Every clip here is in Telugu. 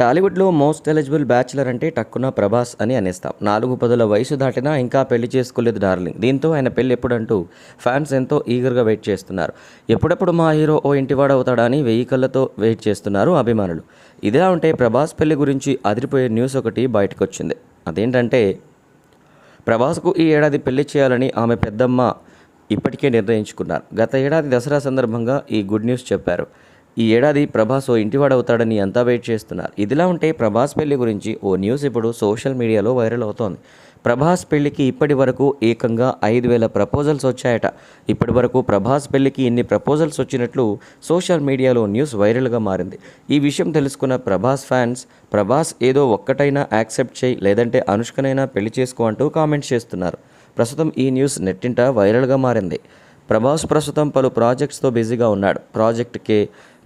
టాలీవుడ్లో మోస్ట్ ఎలిజిబుల్ బ్యాచులర్ అంటే టక్కున ప్రభాస్ అని అనేస్తాం. నాలుగు పదుల వయసు దాటినా ఇంకా పెళ్ళి చేసుకోలేదు డార్లింగ్. దీంతో ఆయన పెళ్ళి ఎప్పుడంటూ ఫ్యాన్స్ ఎంతో ఈగర్గా వెయిట్ చేస్తున్నారు. ఎప్పుడెప్పుడు మా హీరో ఓ ఇంటివాడు అని వెయ్యి కళ్ళతో వెయిట్ చేస్తున్నారు అభిమానులు. ఇదిలా ఉంటే ప్రభాస్ పెళ్ళి గురించి అదిరిపోయే న్యూస్ ఒకటి బయటకు వచ్చింది అదేంటంటే ప్రభాస్కు ఈ ఏడాది పెళ్ళి చేయాలని ఆమె పెద్దమ్మ ఇప్పటికే నిర్ణయించుకున్నారు. గత ఏడాది దసరా సందర్భంగా ఈ గుడ్ న్యూస్ చెప్పారు. ఈ ఏడాది ప్రభాస్ ఓ ఇంటివాడవుతాడని అంతా వెయిట్ చేస్తున్నారు. ఇదిలా ఉంటే ప్రభాస్ పెళ్ళి గురించి ఓ న్యూస్ ఇప్పుడు సోషల్ మీడియాలో వైరల్ అవుతోంది. ప్రభాస్ పెళ్ళికి ఇప్పటి వరకు ఏకంగా ఐదు వేల ప్రపోజల్స్ వచ్చాయట. ఇప్పటి వరకు ప్రభాస్ పెళ్ళికి ఇన్ని ప్రపోజల్స్ వచ్చినట్లు సోషల్ మీడియాలో న్యూస్ వైరల్గా మారింది. ఈ విషయం తెలుసుకున్న ప్రభాస్ ఫ్యాన్స్ ప్రభాస్ ఏదో ఒక్కటైనా యాక్సెప్ట్ చేయి లేదంటే అనుష్కనైనా పెళ్ళి చేసుకో అంటూ కామెంట్స్ చేస్తున్నారు. ప్రస్తుతం ఈ న్యూస్ నెట్టింట వైరల్గా మారింది. ప్రభాస్ ప్రస్తుతం పలు ప్రాజెక్ట్స్తో బిజీగా ఉన్నాడు. ప్రాజెక్ట్ కే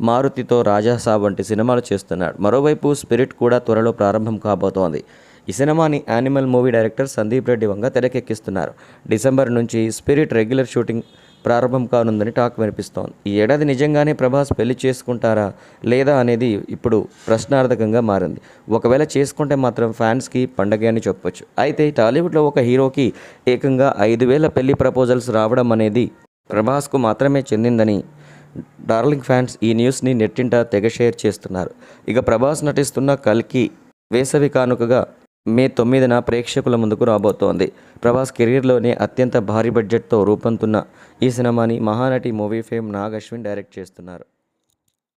మారుతితో రాజాసాబ్ వంటి సినిమాలు చేస్తున్నాడు. మరోవైపు స్పిరిట్ కూడా త్వరలో ప్రారంభం కాబోతోంది. ఈ సినిమాని Animal movie director Sandeep Reddy Vanga తెరకెక్కిస్తున్నారు. December నుంచి స్పిరిట్ రెగ్యులర్ షూటింగ్ ప్రారంభం కానుందని టాక్ వినిపిస్తోంది. ఈ ఏడాది నిజంగానే ప్రభాస్ పెళ్ళి చేసుకుంటారా లేదా అనేది ఇప్పుడు ప్రశ్నార్థకంగా మారింది. ఒకవేళ చేసుకుంటే మాత్రం ఫ్యాన్స్కి పండగే అని చెప్పొచ్చు. అయితే టాలీవుడ్లో ఒక హీరోకి ఏకంగా ఐదు వేల పెళ్ళి ప్రపోజల్స్ రావడం అనేది ప్రభాస్కు మాత్రమే చెందిందని డార్లింగ్ ఫ్యాన్స్ ఈ న్యూస్ని నెట్టింట తెగ షేర్ చేస్తున్నారు. ఇక ప్రభాస్ నటిస్తున్న కల్కి వేసవి కానుకగా మే తొమ్మిదిన ప్రేక్షకుల ముందుకు రాబోతోంది. ప్రభాస్ కెరీర్లోనే అత్యంత భారీ బడ్జెట్తో రూపొందుతున్న ఈ సినిమాని Mahanati movie fame Nag Ashwin direct చేస్తున్నారు.